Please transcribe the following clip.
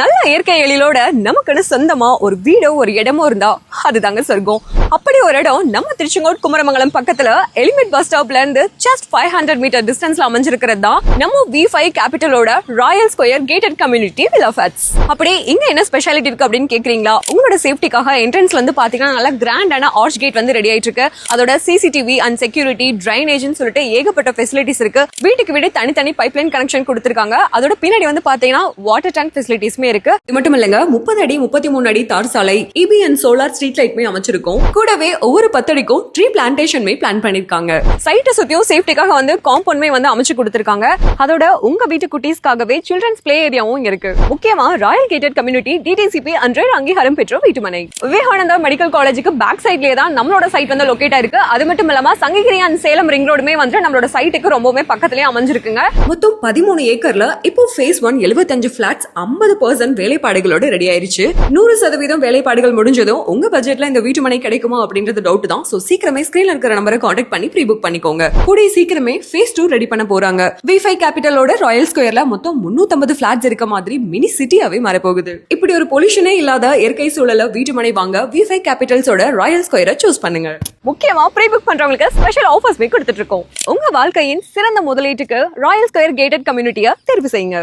நல்ல இயற்கை எழிலோட நமக்குன்னு சொந்தமா ஒரு வீடோ ஒரு இடமோ இருந்தா அதுதாங்க சொர்க்கம். அப்படி ஒரு இடம் நம்ம திருச்செங்கோடு குமரமங்கலம் பக்கத்துல எலிமெண்ட் பஸ் ஸ்டாப்ல இருந்து ஜஸ்ட் ஃபைவ் ஹண்ட்ரட் மீட்டர் டிஸ்டன்ஸ்ல அமைஞ்சிருக்கிறது தான் நம்ம V five கேபிட்டலோட royal square gated community villa fats அப்படி இங்க என்ன ஸ்பெஷாலிட்டி இருக்கு அப்படின்னு கேக்குறீங்களா? உங்களோட சேஃப்டிக்காக என்ட்ரன்ஸ்ல வந்து பாத்தீங்கன்னா நல்லா கிராண்டான ஆர்ச் கேட் வந்து ரெடி ஆயிட்டு இருக்கு. அதோட சிசிடிவி அண்ட் செக்யூரிட்டி ட்ரைனேஜ்னு சொல்லிட்டு ஏகப்பட்ட ஃபெசிலிட்டிஸ் இருக்கு. வீட்டுக்கு வீடு தனித்தனி பைப்லைன் கனெக்ஷன் கொடுத்திருக்காங்க. அதோட பின்னாடி வந்து பாத்தீங்கன்னா வாட்டர் டேங்க் ஃபெசிலிட்டிஸ்மே இருக்கு. இது மட்டும் இல்லங்க முப்பது அடி முப்பத்தி மூணு அடி தார் சாலை E B and solar street லைட்மே அமைச்சிருக்கும். கூடவே ஒவ்வொரு பத்தடிக்கும் ட்ரீ பிளான்டேஷன் பிளான் பண்ணிருக்காங்க. சைட்டை சுத்தியும் சேஃப்டிக்காக வந்து காம்பவுண்ட்மே வந்து அமைச்சு கொடுத்திருக்காங்க. அதோட உங்க வீட்டு குட்டீஸ்க்காகவே சில்ட்ரன்ஸ் பிளே ஏரியாவும் இருக்கு. முக்கியமா ராயல் கேட்டட் கம்யூனிட்டி டிடிசிபி அன்றே அங்கீகாரம் பெற்ற வீட்டுமனை விவேகானந்தா மெடிக்கல் காலேஜுக்கு பேக் சைட்லயே தான் நம்மளோட சைட் வந்து லொகேட் ஆயிருக்கு. அது மட்டும் இல்லாம சங்ககிரி அண்ட் சேலம் ரிங் ரோடுமே வந்து நம்மளோட சைட்டுக்கு ரொம்பவே பக்கத்துலயே அமைஞ்சிருக்குங்க. மொத்தம் பதிமூணு ஏக்கர்ல இப்போ ஃபேஸ் ஒன் எழுபத்தஞ்சு பிளாட்ஸ் ஐம்பது பர்சன்ட் வேலைப்பாடுகளோட ரெடி ஆயிருச்சு. நூறு சதவீதம் வேலைப்பாடுகள் முடிஞ்சதும் உங்க பட்ஜெட்ல இந்த வீட்டுமனை கிடைக்கும்? கிடைக்குமா அப்படின்றது டவுட் தான். சோ சீக்கிரமே ஸ்கிரீன்ல இருக்கிற நம்பரை காண்டாக்ட் பண்ணி ப்ரீ புக் பண்ணிக்கோங்க. கூடிய சீக்கிரமே ஃபேஸ் டூ ரெடி பண்ண போறாங்க. வி ஃபைவ் கேபிட்டலோட ராயல் ஸ்கொயர்ல மொத்தம் முன்னூத்தம்பது பிளாட்ஸ் இருக்க மாதிரி மினி சிட்டியாவே மாறப்போகுது. இப்படி ஒரு பொல்யூஷனே இல்லாத இயற்கை சூழல வீட்டு மனை வாங்க வி ஃபைவ் கேபிட்டல்ஸோட ராயல் ஸ்கொயரை சூஸ் பண்ணுங்க. முக்கியமா ப்ரீ புக் பண்றவங்களுக்கு ஸ்பெஷல் ஆஃபர்ஸ்மே கொடுத்துட்டு இருக்கோம். உங்க வாழ்க்கையின் சிறந்த முதலீட்டுக்கு ராயல் ஸ்கொயர் கேட்டட் கம்யூனிட்டியை தேர்வு செய்யுங்க.